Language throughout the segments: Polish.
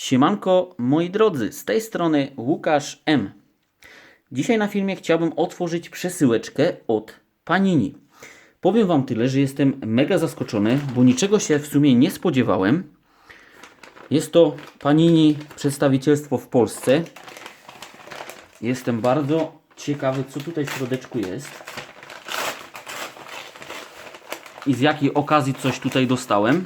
Siemanko, moi drodzy, z tej strony Łukasz M. Dzisiaj na filmie chciałbym otworzyć przesyłeczkę od Panini. Powiem Wam tyle, że jestem mega zaskoczony, bo niczego się w sumie nie spodziewałem. Jest to Panini przedstawicielstwo w Polsce. Jestem bardzo ciekawy, co tutaj w środeczku jest. I z jakiej okazji coś tutaj dostałem.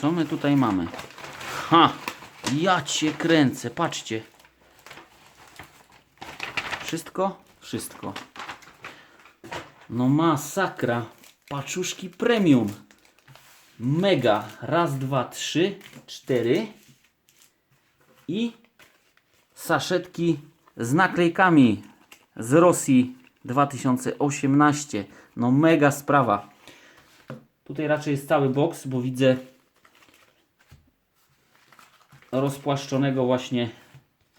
Co my tutaj mamy? Ha! Ja cię kręcę, patrzcie. Wszystko? Wszystko. No masakra. Paczuszki premium. Mega. Raz, dwa, trzy, cztery. I saszetki z naklejkami z Rosji 2018. No mega sprawa. Tutaj raczej jest cały boks, bo widzę rozpłaszczonego właśnie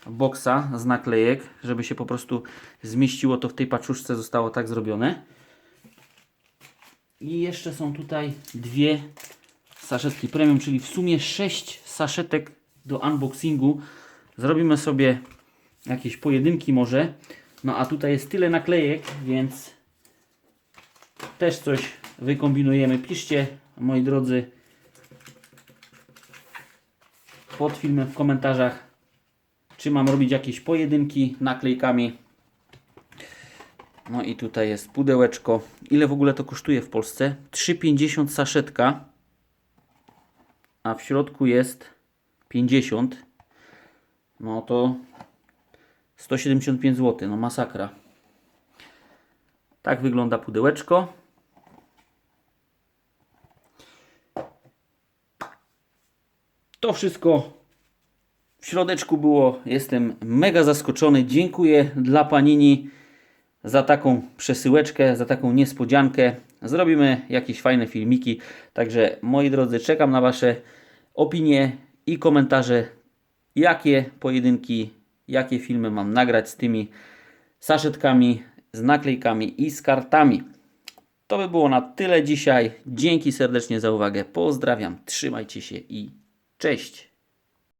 boksa z naklejek, żeby się po prostu zmieściło to w tej paczuszce, zostało tak zrobione. I jeszcze są tutaj dwie saszetki premium, czyli w sumie sześć saszetek do unboxingu. Zrobimy sobie jakieś pojedynki może. No a tutaj jest tyle naklejek, więc też coś wykombinujemy. Piszcie, moi drodzy, pod filmem w komentarzach, czy mam robić jakieś pojedynki naklejkami. No i tutaj jest pudełeczko. Ile w ogóle to kosztuje w Polsce? 3,50 saszetka, a w środku jest 50. No to 175 zł. No masakra. Tak wygląda pudełeczko. To wszystko w środeczku było. Jestem mega zaskoczony. Dziękuję dla Panini za taką przesyłeczkę, za taką niespodziankę. Zrobimy jakieś fajne filmiki. Także moi drodzy, czekam na Wasze opinie i komentarze. Jakie pojedynki, jakie filmy mam nagrać z tymi saszetkami, z naklejkami i z kartami. To by było na tyle dzisiaj. Dzięki serdecznie za uwagę. Pozdrawiam, trzymajcie się i cześć.